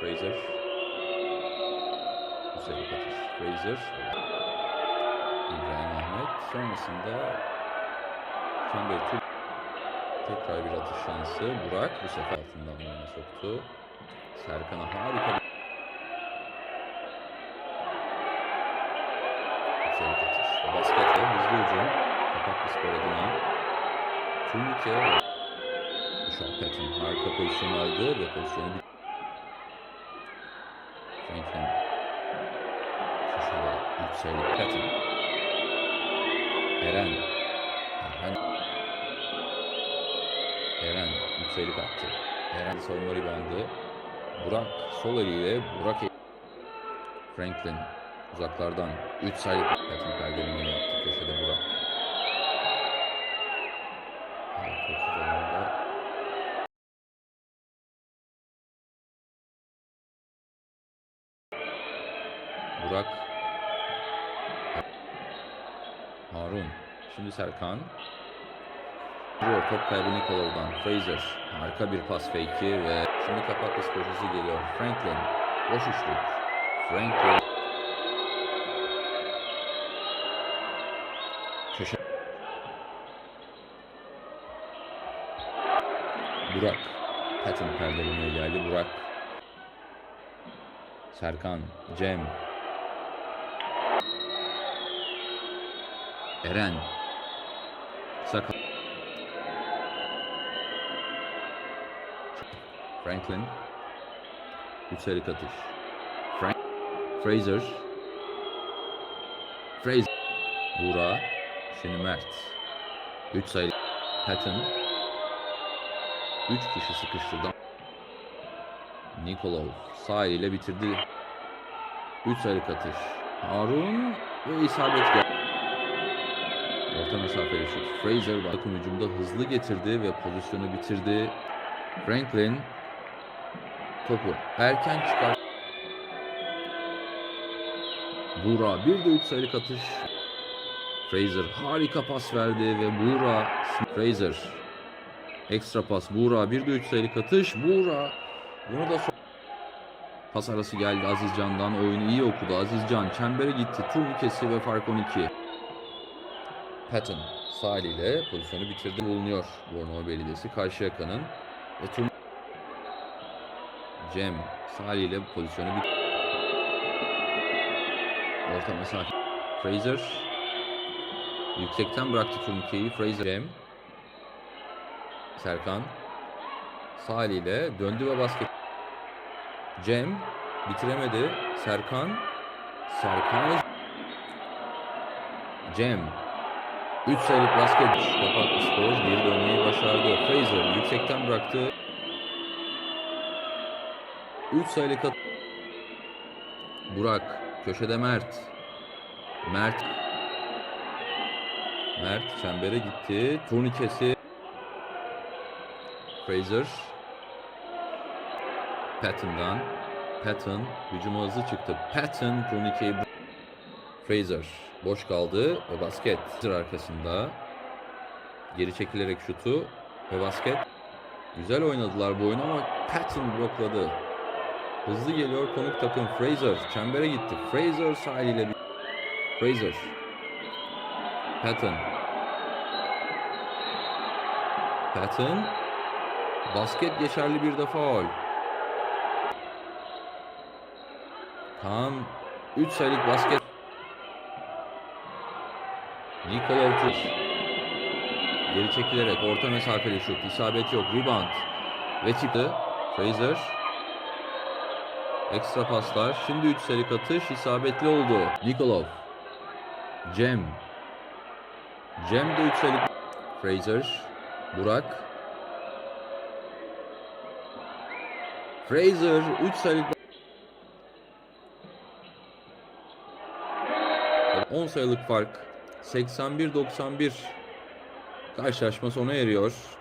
Fraser. Güzel atış. Fraser. İbrahim Ahmet. Sonrasında tur. Tekrar bir atış şansı. Burak bu sefer altından oyuna soktu. Serkan'a harika bir Güzel atış. Ve basketle hızlı hücum. Kapaklı skor adına. Turnike Patton harika pozisyon aldı ve pozisyonu bir Franklin köşede yükseldi. Patton. Eren. Eren. Eren yükselik attı Eren savunma ribandı Burak sol eliyle Burak Franklin uzaklardan 3 sayı Burak Harun Şimdi Serkan. Vuruyor top kaybı Nikolov'dan Fraser Harika bir pas fake'i ve Şimdi kapaklı skor hızı geliyor. Franklin Boş üçlük. Franklin. Köşe. Burak Patton perdelemeye geldi Burak. Serkan Cem Eren. Saka Franklin. Yükselik atış Frank Fraser. Fraser. Buğra. Şimdi Mert. 3 sayı. Patton. 3 kişi sıkıştırdı Nikolov sağ eliyle bitirdi. 3 sayılık atış Harun ve isabet geldi Orta mesafeli şut. Fraser takım hücumda hızlı getirdi ve pozisyonu bitirdi. Franklin topu erken çıkar. Buğra bir de 3 sayılık atış. Fraser harika pas verdi ve Buğra Fraser ekstra pas Buğra bir de 3 sayılık atış. Buğra bunu da so- Pas arası geldi Aziz Can'dan. Oyunu iyi okudu. Aziz Can çembere gitti. Turnikesi ve fark 12. Patton sağ eliyle pozisyonu bitirdi. Bulunuyor Bornova Belediyesi Karşıyaka'nın. Ve tur Cem sağ eliyle pozisyonu bit Orta mesafe. Fraser. Yüksekten bıraktı turnikeyi Fraser. Cem. Serkan. Sağ eliyle döndü ve basket Cem bitiremedi. Serkan. Serkan Cem 3 sayılık basket kapattı skor. Geri dönmeyi başardı. Fraser yüksekten bıraktı. 3 sayılık at. Burak. Köşede Mert. Mert. Mert çembere gitti. Turnikesi. Fraser. Patton'dan. Patton hücuma hızlı çıktı. Patton turnikeyi Fraser. Boş kaldı ve basket. Fraser arkasında. Geri çekilerek şutu ve basket. Güzel oynadılar bu oyunu ama Patton blokladı. Hızlı geliyor konuk takım Fraser. Çembere gitti. Fraser sahiliyle bir Fraser. Patton. Patton. Basket geçerli bir de faul. Tam 3 sayılık basket Nikolov Tur. Geri çekilerek orta mesafeli şut. İsabet yok. Rebound. Ve çıktı. Fraser. Ekstra paslar. Şimdi 3 sayılık atış. isabetli oldu. Nikolov. Cem. Cem de 3 sayılık. Fraser. Burak. Fraser 3 sayılık 10 sayılık fark 81-91 karşılaşma sona eriyor.